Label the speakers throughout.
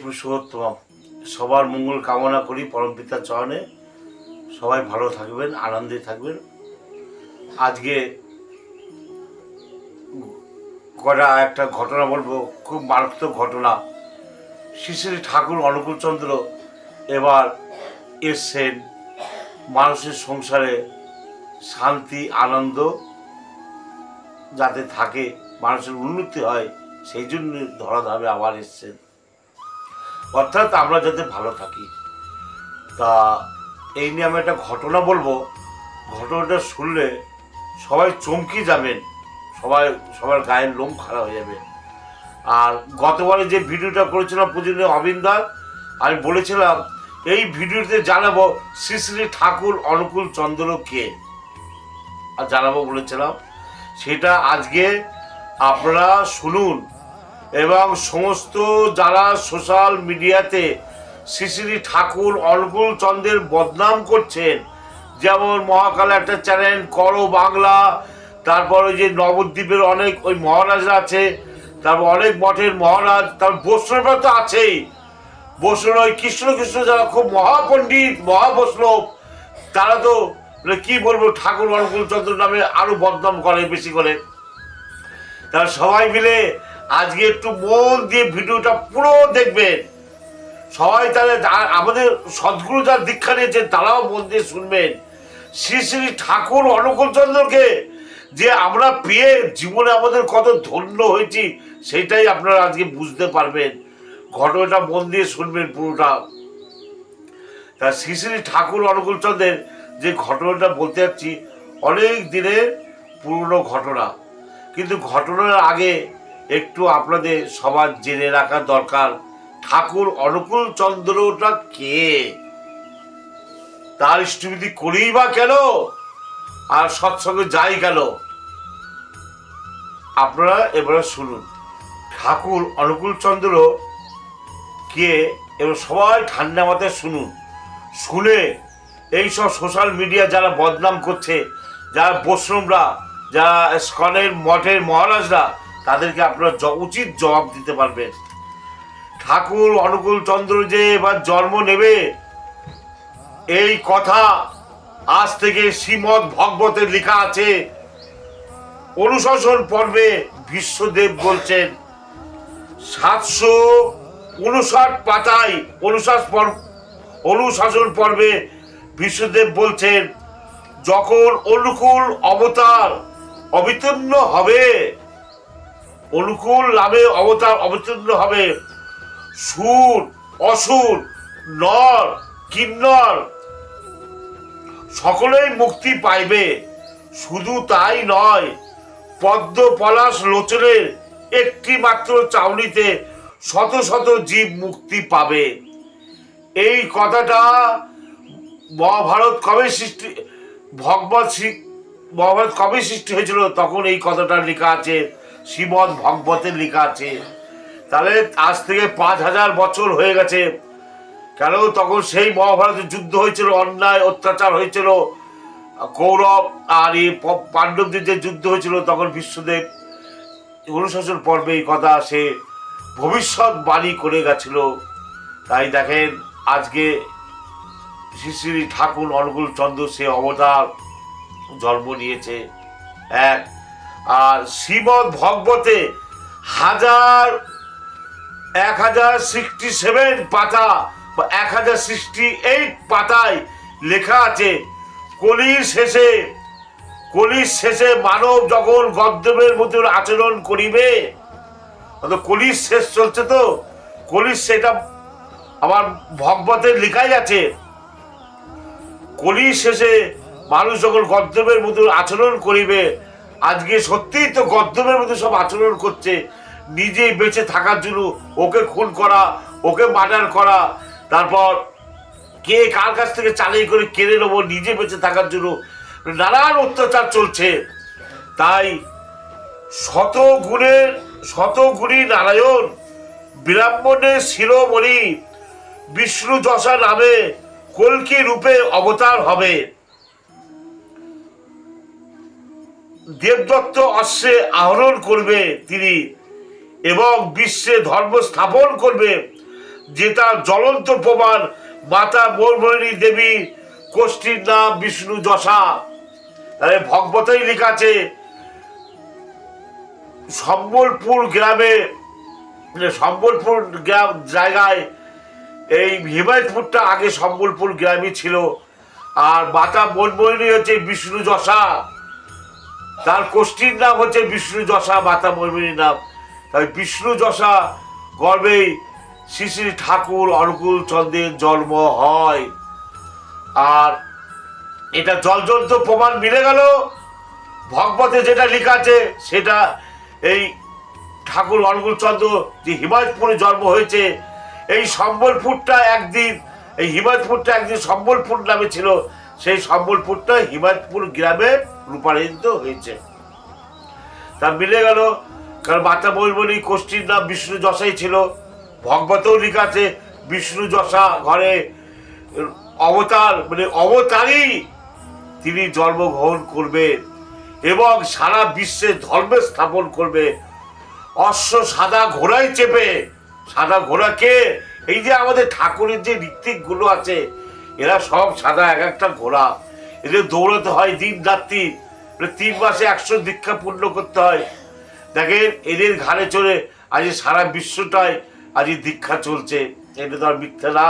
Speaker 1: পুরুষোত্তম সবার মঙ্গল কামনা করি পরমপিতার চরণে। সবাই ভালো থাকবেন, আনন্দে থাকবেন। আজকে কটা একটা ঘটনা বলব, খুব মারাত্মক ঘটনা। শ্রী শ্রী ঠাকুর অনুকূলচন্দ্র এবার এসছেন মানুষের সংসারে শান্তি, আনন্দ যাতে থাকে, মানুষের উন্নতি হয়, সেই জন্য ধরাধামে আবার এসছেন। অর্থাৎ আমরা যাতে ভালো থাকি। তা এই নিয়ে আমি একটা ঘটনা বলব। ঘটনাটা শুনলে সবাই চমকে যাবেন, সবাই, সবার গায়ের লোম খারাপ হয়ে যাবে। আর গতবারে যে ভিডিওটা করেছিলাম পুজোর অবিন্দার আমি বলেছিলাম, এই ভিডিওতে জানাব শ্রী শ্রী ঠাকুর, অনুকূল চন্দ্র কে? আর জানাব বলেছিলাম, সেটা আজকে আপনারা শুনুন। এবং সমস্ত যারা সোশ্যাল মিডিয়াতে শ্রী শ্রী ঠাকুর অনুকূল চন্দ্রের বদনাম করছেন, যেমন মহাকাল একটা চ্যানেল করো বাংলা, তারপর ওই যে নবদ্বীপের অনেক ওই মহারাজরা আছে, তারপর অনেক মঠের মহারাজ তারপর বৈষ্ণবরা তো আছেই। বৈষ্ণব ওই কৃষ্ণ কৃষ্ণ যারা খুব মহাপণ্ডিত, মহাবৈষ্ণব, তারা তো কি বলব, ঠাকুর অনুকূল চন্দ্র নামে আরও বদনাম করে বেশি করে। তারা সবাই মিলে আজকে একটু মন দিয়ে ভিডিওটা পুরো দেখবেন। সবাই তাহলে আমাদের সদ্গুরু যারা দীক্ষা নিয়েছেন তারাও মন দিয়ে শুনবেন। শ্রী শ্রী ঠাকুর অনুকূলচন্দ্রকে যে আমরা পেয়ে জীবনে আমাদের কত ধন্য হয়েছি, সেটাই আপনারা আজকে বুঝতে পারবেন। ঘটনাটা মন দিয়ে শুনবেন পুরোটা। তা শ্রী শ্রী ঠাকুর অনুকূল চন্দ্রের যে ঘটনাটা বলতে যাচ্ছি, অনেক দিনের পুরনো ঘটনা। কিন্তু ঘটনার আগে একটু আপনাদের সবার জেনে রাখা দরকার। ঠাকুর অনুকূল চন্দ্রটা কে? তার ইষ্টবিধি করেই বা কেন? আর সৎসঙ্গে যাই কেন? আপনারা এবারে শুনুন। ঠাকুর অনুকূল চন্দ্র কে? এবার সবাই ঠান্ডা মাথায় শুনুন। শুনে এইসব সোশ্যাল মিডিয়া যারা বদনাম করছে, যারা বৈষ্ণবরা যারা স্কনের মঠের মহারাজরা তাদেরকে আপনারা উচিত জবাব দিতে পারবেন। ঠাকুর অনুকূল চন্দ্র যে এবার জন্ম নেবে, এই কথা আজ থেকে শ্রীমদ ভগবতের লেখা আছে। অনুশাসন পর্বে বিশ্বদেব বলছেন, সাতশো উনষাট পাতায় অনুশাস পর্ব অনুশাসন পর্বে বিশ্বদেব বলছেন, যখন অনুকূল অবতার অবিতীর্ণ হবে অনুকূল নামে অবতার অবতীর্ণ হবে। সুর, অসুর, নর, কিন্নর, সকলেই মুক্তি পাইবে। শুধু তাই নয় পদ্ম পলাশ লোচনের একটি মাত্র চাউনিতে শত শত জীব মুক্তি পাবে। এই কথাটা মহাভারত কবে সৃষ্টি, ভগবত মহাভারত কবে সৃষ্টি হয়েছিল তখন এই কথাটা লেখা আছে। শ্রীমদ ভগবতের লেখা আছে। তাহলে আজ থেকে পাঁচ হাজার বছর হয়ে গেছে। কেন তখন সেই মহাভারতের যুদ্ধ হয়েছিল, অন্যায়, অত্যাচার হয়েছিল। কৌরব আর এই পাণ্ডবদের যে যুদ্ধ হয়েছিল, তখন বিশ্বদেব অনুশাসন পর্বে এই কথা সে ভবিষ্যৎ বাণী করে গেছিল। তাই দেখেন, আজকে শ্রী শ্রী ঠাকুর অনুকূল চন্দ্র সে অবতার জন্ম নিয়েছে। এক আর শ্রীমদ ভগবতে হাজার, এক হাজার সিক্সটি সেভেন পাতা বা এক হাজার সিক্সটি এইট পাতায় লেখা আছে, কলির শেষে কলির শেষে মানব যখন গদ্যবের মতন আচরণ করিবে। কলির শেষ চলছে তো, কলির সেটা আমার ভগবতের লেখাই আছে। কলির শেষে মানুষ যখন গদ্যবের মতো আচরণ করিবে আজকে সত্যিই তো গদ্যমের মতো সব আচরণ করছে। নিজে বেঁচে থাকার জন্য ওকে খুন করা, ওকে মার্ডার করা, তারপর কে কার কাছ থেকে চালিয়ে করে কেড়ে নেব, নিজে বেঁচে থাকার জন্য নানান অত্যাচার চলছে। তাই শত গুণের শত গুণী নারায়ণ বিরাম্বণের শিরোমণি, বিষ্ণু যশা নামে কলকি রূপে অবতার হবে। দেবদত্ত অশ্বে আহরণ করবে তিনি এবং বিশ্বে ধর্ম স্থাপন করবে যে তার জ্বলন্ত প্রমাণ মাতা মৌরমণি দেবী কোষ্ঠীর নাম বিষ্ণু যশা। তাহলে ভগবতেই লেখা আছে, সম্বলপুর গ্রামে, সম্বলপুর গ্রাম জায়গায়, এই হিমায়তপুরটা আগে সম্বলপুর গ্রামই ছিল, আর মাতা মনমোহিনী হচ্ছে বিষ্ণু যশা। তার কোষ্ঠীর নাম হচ্ছে বিষ্ণু যশা, মাতা মনমোহিনীর নাম। তাই বিষ্ণু যশা গর্বেই শ্রী শ্রী ঠাকুর অনুকূল চন্দ্রের জন্ম হয়। আর এটা জলজন্ত প্রমাণ মিলে গেল। ভগবতে যেটা লেখা আছে, সেটা এই ঠাকুর অনুকূল চন্দ্র যে হিমায়তপুরে জন্ম হয়েছে, এই সম্বলপুরটা একদিন, এই হিমায়তপুরটা একদিন সম্বলপুর নামে ছিল। সেই সম্বলপুরটা হিমায়তপুর গ্রামে রূপান্তরিত হয়েছে। তা মিলে গেল, কারণ মাতা ময়ূরমণি কোষ্ঠীর নাম বিষ্ণু যশাই ছিল। ভগবতেও লেখা আছে, বিষ্ণু যশা ঘরে অবতার মানে অবতারই তিনি জন্মগ্রহণ করবে এবং সারা বিশ্বে ধর্মে স্থাপন করবে। অশ্ব সাদা ঘোড়ায় চেপে, সাদা ঘোড়াকে, এই যে আমাদের ঠাকুরের যে ঋত্বিকগুলো আছে এরা সব সাদা, এক একটা ঘোড়া এদের দৌড়াতে হয় দিন রাত্রি। মানে তিন মাসে একশো দীক্ষা পূর্ণ করতে হয়। দেখেন, এদের ঘাড়ে চড়ে আজ সারা বিশ্বটায় আজ দীক্ষা চলছে। এটা তো আর মিথ্যা না।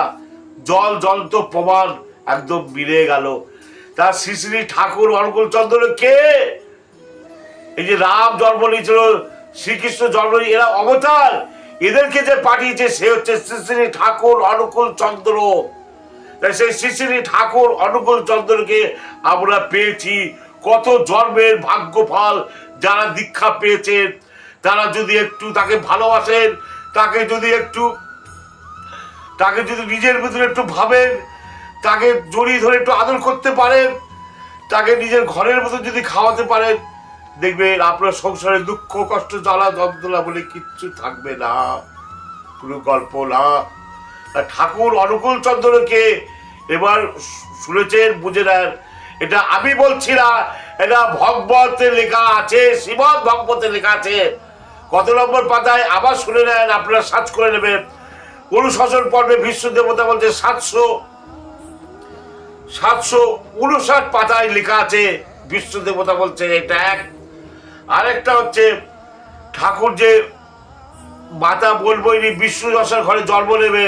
Speaker 1: জল জল তো প্রমাণ একদম মিলে গেল। তার শ্রী শ্রী ঠাকুর অনুকূল চন্দ্র কে? এই যে রাম জন্ম নিয়েছিল, শ্রীকৃষ্ণ জন্ম এরা অবতার। এদেরকে যে পাঠিয়েছে, সে হচ্ছে শ্রী শ্রী ঠাকুর অনুকূল চন্দ্র তাই সেই শ্রী শ্রী ঠাকুর অনুকূল চন্দ্রকে আমরা পেয়েছি। কত জন্মের ভাগ্যফল যারা দীক্ষা পেয়েছেন, তারা যদি একটু তাকে ভালোবাসেন, তাকে যদি একটু, তাকে যদি নিজের ভিতরে একটু ভাবেন, তাকে জড়িয়ে ধরে একটু আদর করতে পারেন, তাকে নিজের ঘরের মতো যদি খাওয়াতে পারেন, দেখবেন আপনার সংসারে দুঃখ, কষ্ট, জ্বালা, যন্ত্রণা বলে কিচ্ছু থাকবে না। কোনো গল্প না। ঠাকুর অনুকূল চন্দ্রকে এবার শুনেছেন, বুঝে নেন। এটা আমি বলছি না, এটা ভগবতে লেখা আছে, শ্রীমদ ভগবতে লেখা আছে। কত নম্বর পাতায় আবার শুনে নেন, আপনারা সার্চ করে নেবেন। অনুশাসন পর্বে বিশ্ব দেবতা বলছে সাতশো সাতশো উনষাট পাতায় লেখা আছে বিশ্ব দেবতা বলছে এটা এক। আরেকটা হচ্ছে, ঠাকুর যে মাতা বলবইনি বিষ্ণু দশার ঘরে জন্ম নেবে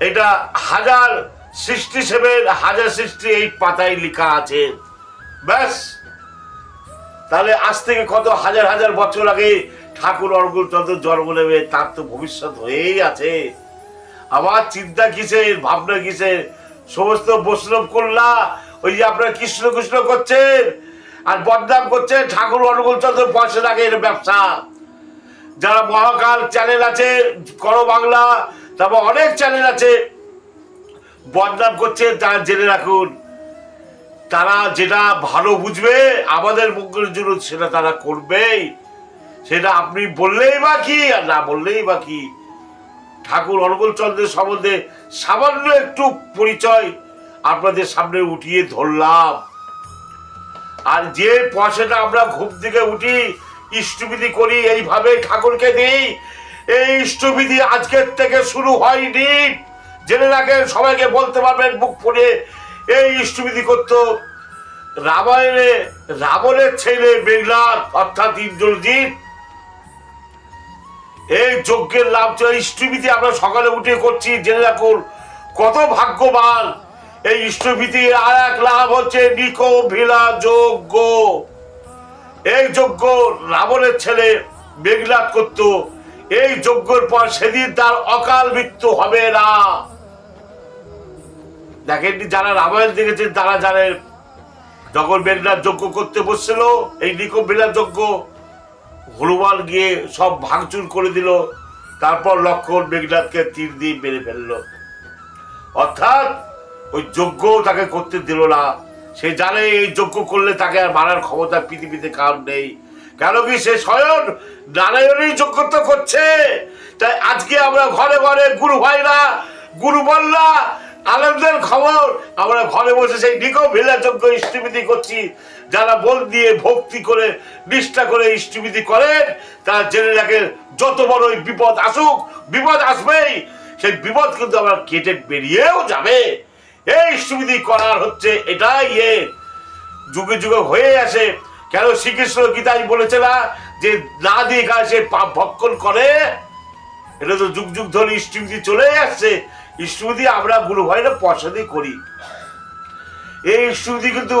Speaker 1: এটা হাজার সৃষ্টি সেভেন হাজার সৃষ্টি এই পাতায় লেখা আছে। ব্যাস। তাহলে আজ থেকে কত হাজার হাজার বছর আগে ঠাকুর অর্গুল চন্দ্র জন্ম নেবে তার তো ভবিষ্যৎ হয়েই আছে। আমার চিন্তা কিসের, ভাবনা কিসের? সমস্ত বৈষ্ণব করলা ওই যে আপনারা কৃষ্ণ কৃষ্ণ করছেন আর বদনাম করছেন ঠাকুর অনুকূল চন্দ্র পয়সা লাগে এর ব্যবসা। যারা মহাকাল চ্যানেল আছে, করো বাংলা তারপর অনেক চ্যানেল আছে। বদনাম করছে, তারা জেনে রাখুন। তারা যেটা ভালো বুঝবে, আমাদের মঙ্গলের জন্য সেটা তারা করবেই। সেটা আপনি বললেই বা কি, আর না বললেই বা কি। ঠাকুর অনুকূল চন্দ্রের সম্বন্ধে সামান্য একটু পরিচয় আপনাদের সামনে উঠিয়ে ধরলাম। আর যে পয়সাটা আমরা ঘুম থেকে উঠি, ইষ্টবিধি করি এইভাবে ঠাকুরকে দিই। এই ইষ্টবিধি আজকের থেকে শুরু হয়নি। জেনে রাখেন, সবাইকে বলতে পারবেন, মুখ পড়ে এই ইষ্টবিধি করতো রামায়ণে রাবণের ছেলে মেঘনাথ অর্থাৎ ইন্দ্রজিৎ। এই যজ্ঞের লাভ তো ইষ্টভীতি আমরা সকালে উঠে করছি, জেনে রাখুন, কত ভাগ্যবান। এই ইষ্টভীতির আর এক লাভ হচ্ছে নিকো ভিলা যজ্ঞ। এই যজ্ঞ রাবণের ছেলে মেঘনাথ করত। এই যজ্ঞের পর সেদিন তার অকাল মৃত্যু হবে না। দেখেননি যারা রামায়ণ দেখেছেন, তারা জানেন, যখন মেঘনাথ যজ্ঞ করতে বসছিল, এই নিকো ভিলা যজ্ঞ, হনুমান গিয়ে সব ভাঙচুর করে দিল, তারপর লক্ষণ মেঘনাথকে তীর দিয়ে মেরে ফেলল। অর্থাৎ, ওই যজ্ঞ তাকে করতে দিল না। সে জানে এই যজ্ঞ করলে তাকে আর মারার ক্ষমতা পৃথিবীতে কারণ নেই। কেন কি সে স্বয়ং নারায়ণই যজ্ঞ তো করছে? তাই আজকে আমরা ঘরে ঘরে গুরু ভাইরা, গুরু বল্লা, আনন্দের খবর, আমরা ঘরে বসে সেই নিকো ভেলা যজ্ঞ ইষ্টবিধি করছি, যারা বল দিয়ে ভক্তি করে, নিষ্ঠা করে ইষ্টবিধি করেন, তারা জেনে রাখেন যত বড়ই বিপদ আসুক, বিপদ আসবেই, সেই বিপদ কিন্তু আমরা কেটে বেরিয়েও যাবে। এই সুবিধি করার হচ্ছে এটাই এ। যুগে যুগে হয়ে আসে কেন শ্রীকৃষ্ণ গীতায় বলেছে না যে না দিয়ে সে পাপ ভক্ষণ করে? এটা তো যুগ যুগ ধরে ইষ্টবিধি চলে আসছে। ইষ্টবিধি আমরা গুরু হয় না পয়সা দিয়ে করি। এই ইষ্টবিধি কিন্তু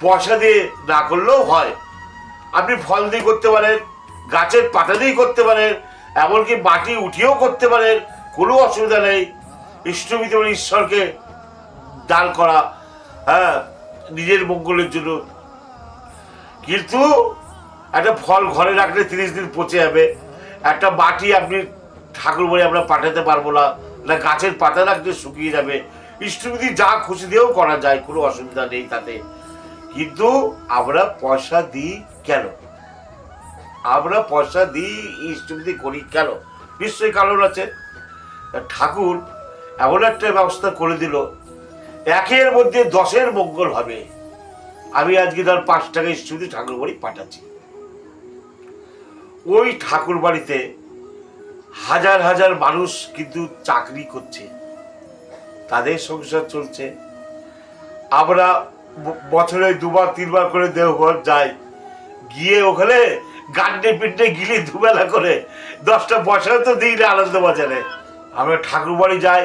Speaker 1: পয়সা দিয়ে না করলেও হয়। আপনি ফল দিয়ে করতে পারেন, গাছের পাতা দিয়ে করতে পারেন, এমনকি মাটি উঠিয়েও করতে পারেন, কোনো অসুবিধা নেই। ইষ্টবিধি মানে ঈশ্বরকে দান করা হ্যাঁ নিজের মঙ্গলের জন্য। কিন্তু একটা ফল ঘরে রাখলে তিরিশ দিন পচে যাবে। একটা মাটি আপনি ঠাকুর বাড়ি আমরা পাঠাতে পারব না। না, গাছের পাতা রাখলে শুকিয়ে যাবে। ইষ্টবিধি যা খুশি দিয়েও করা যায়, কোনো অসুবিধা নেই তাতে। কিন্তু আমরা পয়সা দিই কেন? আমরা পয়সা দিই ইষ্টবিধি করি কেন? নিশ্চয়ই কারণ আছে। ঠাকুর এমন একটা ব্যবস্থা করে দিল। একের মধ্যে দশের মঙ্গল হবে। আমি আজকে ধর পাঁচ টাকা ইষ্টবিধি ঠাকুর বাড়ি পাঠাচ্ছি। ওই ঠাকুর বাড়িতে হাজার হাজার মানুষ কিন্তু চাকরি করছে। তাদের সংসার চলছে। আমরা বছরে দুবার, তিনবার করে দেওঘর যাই। গিয়ে ওখানে গান্ডে পিন্ডে গিলে দুবেলা করে। দশটা পয়সা তো দিই না আনন্দ বাজারে আমরা ঠাকুর বাড়ি যাই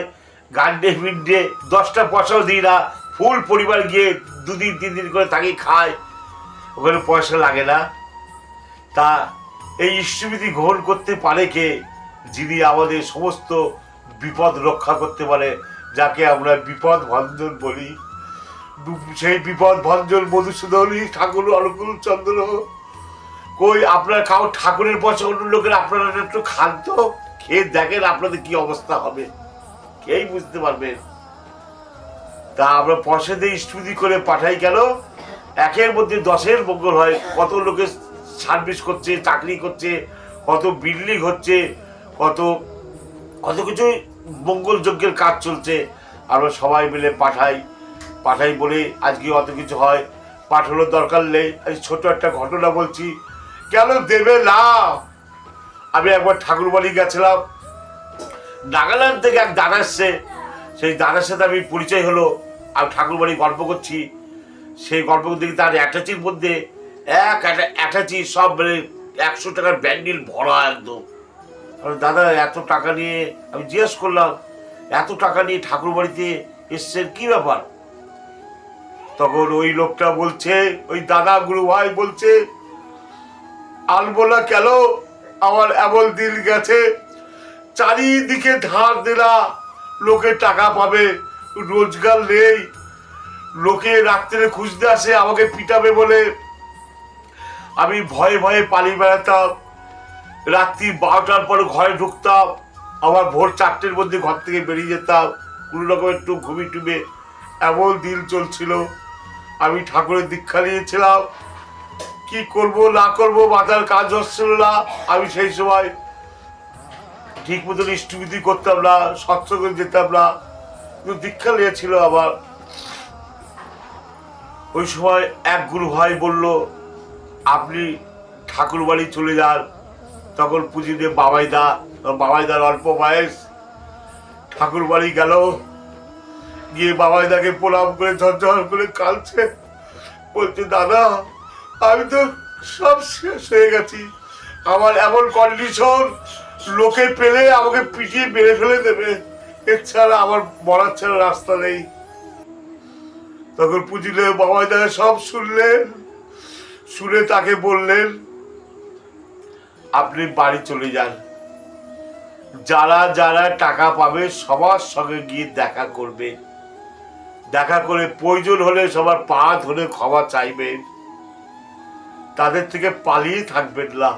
Speaker 1: গান্ডে পিন্ডে দশটা পয়সাও দিই না। ফুল পরিবার গিয়ে দুদিন, তিন দিন করে থাকি খায়। ওখানে পয়সা লাগে না। তা এই ইষ্টবিধি গ্রহণ করতে পারে কে? যিনি আমাদের সমস্ত বিপদ রক্ষা করতে পারে, যাকে আমরা বিপদ ভঞ্জন বলি। সেই বিপদ ভঞ্জন মধুসূদনী ঠাকুর অনুকূল চন্দ্র। কই, আপনার কাউ ঠাকুরের পয়সা অন্য লোকের আপনারা একটু তো। খেয়ে দেখেন আপনাদের কি অবস্থা হবে। কেই বুঝতে পারবেন তা আমরা পয়সা দিয়ে স্তুতি করে পাঠাই কেন? একের মধ্যে দশের মঙ্গল হয়। কত লোকে সার্ভিস করছে, চাকরি করছে, কত বিল্ডিং হচ্ছে, কত কত কিছু মঙ্গল যজ্ঞের কাজ চলছে। আমরা সবাই মিলে পাঠাই। পাঠাই বলে আজকে অত কিছু হয়। পাঠানোর দরকার নেই। আমি ছোট একটা ঘটনা বলছি। কেন দেবে না? আমি একবার ঠাকুরবাড়ি গেছিলাম। নাগাল্যান্ড থেকে এক এসছে। সেই দাদার সাথে আমি পরিচয় হলো আমি ঠাকুর বাড়ি গল্প করছি। সেই গল্প গিয়ে তার অ্যাটাচির মধ্যে এক অ্যাটাচি সব মানে একশো টাকার ব্যান্ডিল ভরা একদম। দাদা, এত টাকা নিয়ে আমি জিজ্ঞেস করলাম, এত টাকা নিয়ে ঠাকুর বাড়িতে এসছেন, কি ব্যাপার? তখন ওই লোকটা বলছে, ওই দাদা গুরু ভাই বলছে আনব না কেন আমার এমন দিন গেছে, চারিদিকে ধার দেনা লোকে টাকা পাবে, রোজগার নেই। লোকে রাত্রে খুঁজতে আসে, আমাকে পিটাবে বলে। আমি ভয়ে ভয়ে পালিয়ে বেড়াতাম। রাত্রি বারোটার পরে ঘরে ঢুকতাম। আবার ভোর চারটের মধ্যে ঘর থেকে বেরিয়ে যেতাম। কোনো রকম একটু ঘুমি টুমে এমন দিন চলছিল। আমি ঠাকুরের দীক্ষা নিয়েছিলাম। কি করব, না করব, মাথার কাজ হচ্ছিল না। আমি সেই সময় ঠিক মতন ইষ্টবিধি করতাম না সৎসঙ্গে যেতাম না। কিন্তু দীক্ষা নিয়েছিল আবার। ওই সময় এক গুরু ভাই বলল, আপনি ঠাকুর বাড়ি চলে যান। তখন পুঁজি দিয়ে বাবাইদা, বাবাইদার অল্প বয়স, ঠাকুর বাড়ি গেল। গিয়ে বাবাইদাকে প্রণাম করে, ঝরঝর করে কাঁদছে। বলছে, দাদা, আমি তো সব শেষ হয়ে গেছি। আমার এমন কন্ডিশন লোকে পেলে আমাকে পিটিয়ে মেরে ফেলে দেবে। এছাড়া আমার মরার ছাড়া রাস্তা নেই। তখন পুজিলে বাবাই দাদা সব শুনলেন, শুনে তাকে বললেন, আপনি বাড়ি চলে যান। যারা যারা টাকা পাবে সবার সঙ্গে গিয়ে দেখা করবে। দেখা করে প্রয়োজন হলে সবার পা ধরে ক্ষমা চাইবেন তাদের থেকে পালিয়ে থাকবেন না।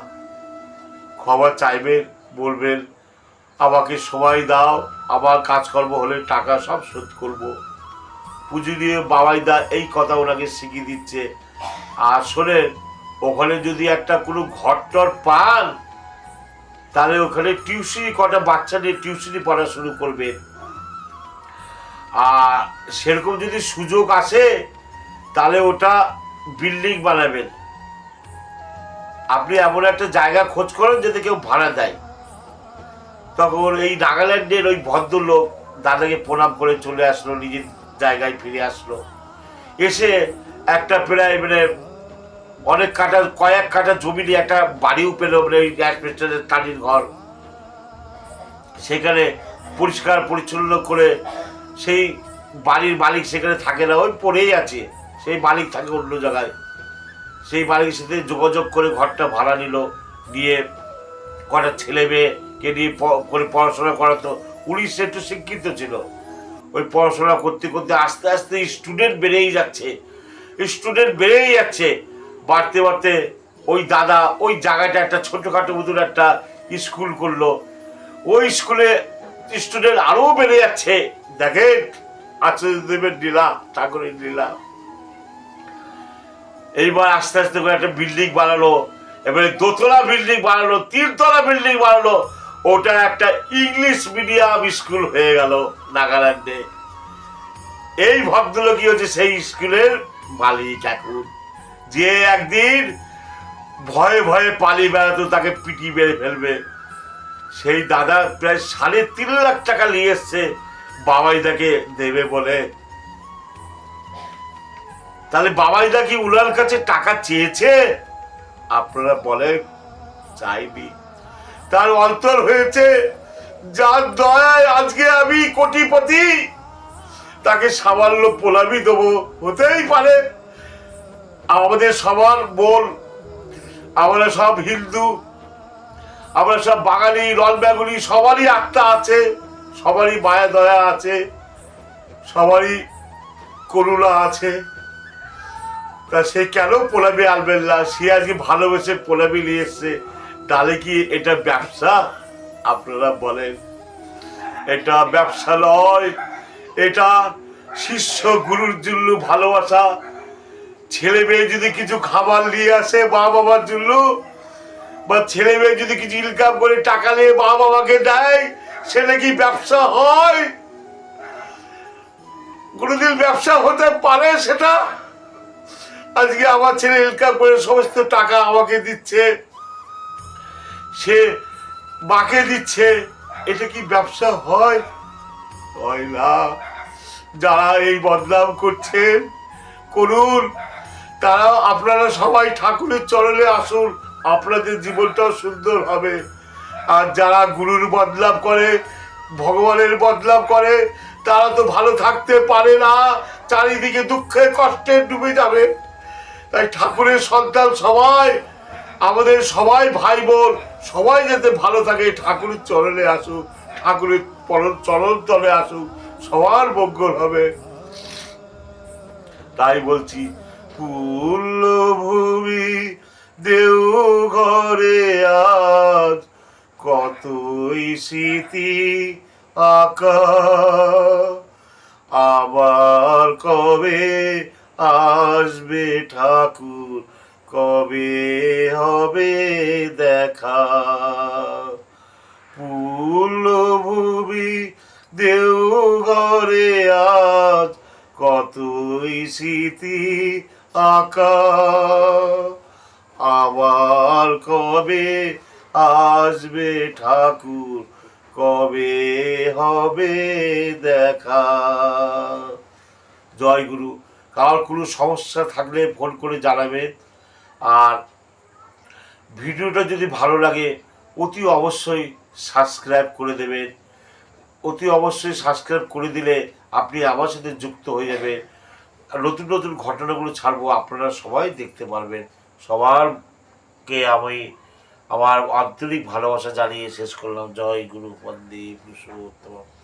Speaker 1: ক্ষমা চাইবেন বলবেন, আমাকে সময় দাও, আমার কাজকর্ম হলে টাকা সব শোধ করব। পুঁজি দিয়ে বাবাই দা এই কথা ওনাকে শিখিয়ে দিচ্ছে। আর শোনেন, ওখানে যদি একটা কোনো ঘরটর পান, তাহলে ওখানে টিউশনি, কটা বাচ্চা নিয়ে টিউশনি পড়া শুরু করবে। আর সেরকম যদি সুযোগ আসে, তাহলে ওটা বিল্ডিং বানাবেন। আপনি এমন একটা জায়গা খোঁজ করেন যাতে কেউ ভাড়া দেয়। তখন এই নাগাল্যান্ডের ওই ভদ্রলোক দাদাকে প্রণাম করে চলে আসলো, নিজের জায়গায় ফিরে আসলো। এসে একটা প্রায় মানে অনেক কাটা, কয়েক কাটা জমি নিয়ে একটা বাড়িও পেল মানে ওই অ্যাসবেস্টারের টালির ঘর। সেখানে পরিষ্কার পরিচ্ছন্ন করে সেই বাড়ির মালিক সেখানে থাকে না, ওই পড়েই আছে। সেই মালিক থাকে অন্য জায়গায়। সেই মালিকের সাথে যোগাযোগ করে ঘরটা ভাড়া নিল দিয়ে কটা ছেলে মেয়েকে নিয়ে করে পড়াশোনা করাতো উনিশে একটু শিক্ষিত ছিল। ওই পড়াশোনা করতে করতে আস্তে আস্তে স্টুডেন্ট বেড়েই যাচ্ছে। স্টুডেন্ট বেড়েই যাচ্ছে। বাড়তে বাড়তে ওই দাদা ওই জায়গাটা একটা ছোটোখাটো মতন একটা স্কুল করল। ওই স্কুলে স্টুডেন্ট আরও বেড়ে যাচ্ছে। দেখেন আচার্যদেবের লীলা, ঠাকুরের লীলা। এইবার আস্তে আস্তে করে একটা বিল্ডিং বানালো। এবারে দোতলা বিল্ডিং বানালো, তিনতলা বিল্ডিং বানালো। ওটা একটা ইংলিশ মিডিয়াম স্কুল হয়ে গেল নাগাল্যান্ডে। এই ভদ্রলোকই হচ্ছে? সেই স্কুলের মালিক এখন। যে একদিন ভয়ে ভয়ে পালিয়ে বেড়াতো, তাকে পিটি মেরে ফেলবে। সেই দাদা প্রায় সাড়ে তিন লাখ টাকা নিয়ে এসছে, বাবাইদাকে দেবে বলে। তাহলে বাবাইদা কি উলার কাছে টাকা চেয়েছে? আপনারা বলেন চাইনি তার অন্তর হয়েছে। যার দয়ায় আজকে আমি কোটিপতি। তাকে সামান্য পোলামি দেবো। হতেই পারে। আমাদের সবার বোন, আমরা সব হিন্দু, আমরা সব বাঙালি রল বেগুলি সবারই আত্মা আছে, সবারই মায়া দয়া আছে, সবারই করুণা আছে। তা সে কেন পোলাবি না? সে আজকে ভালোবেসে পোলাবি নিয়ে এসছে। তাহলে কি এটা ব্যবসা? আপনারা বলেন, এটা ব্যবসা নয়, এটা শিষ্য গুরুর জন্য ভালোবাসা। ছেলে মেয়ে যদি কিছু খাবার নিয়ে আসে মা বাবার জন্য, বা ছেলে মেয়ে যদি কিছু ইনকাম করে টাকা নিয়ে মা বাবাকে দেয় সেটা কি ব্যবসা হয়? কোনোদিন ব্যবসা হতে পারে সেটা? আজকে আমার ছেলে ইনকাম করে সমস্ত টাকা আমাকে দিচ্ছে। সে মাকে দিচ্ছে এটা কি ব্যবসা হয়? হয় না যারা এই বদনাম করছেন করুন। তারা আপনারা সবাই ঠাকুরের চরণে আসুন, আপনাদের জীবনটাও সুন্দর হবে। আর যারা গুরুর বদলাম করে, ভগবানের বদলাম করে, তারা তো ভালো থাকতে পারে না। চারিদিকে দুঃখে কষ্টে ডুবে যাবে। তাই ঠাকুরের সন্তান সবাই আমাদের সবাই ভাই বোন, সবাই যাতে ভালো থাকে, ঠাকুরের চরণে আসুক, ঠাকুরের চরণ তলে আসুক, সবার মঙ্গল হবে। তাই বলছি ভূমি দেউ ঘরে আজ কতই স্মৃতি আকা। আবার কবে আসবে ঠাকুর কবে হবে দেখা? পুলভূমি দেউ ঘরে আজ কতই স্মৃতি আকা? আবার কবে আসবে ঠাকুর? কবে হবে দেখা? জয় গুরু কোনো সমস্যা থাকলে ফোন করে জানাবেন। আর ভিডিওটা যদি ভালো লাগে, অতি অবশ্যই সাবস্ক্রাইব করে দেবেন। অতি অবশ্যই সাবস্ক্রাইব করে দিলে আপনি আমার সাথে যুক্ত হয়ে যাবে। নতুন নতুন ঘটনাগুলো ছাড়বো, আপনারা সবাই দেখতে পারবেন। সবারকে আমি আমার আন্তরিক ভালোবাসা জানিয়ে শেষ করলাম। জয় গুরু, বন্দে পুরুষোত্তম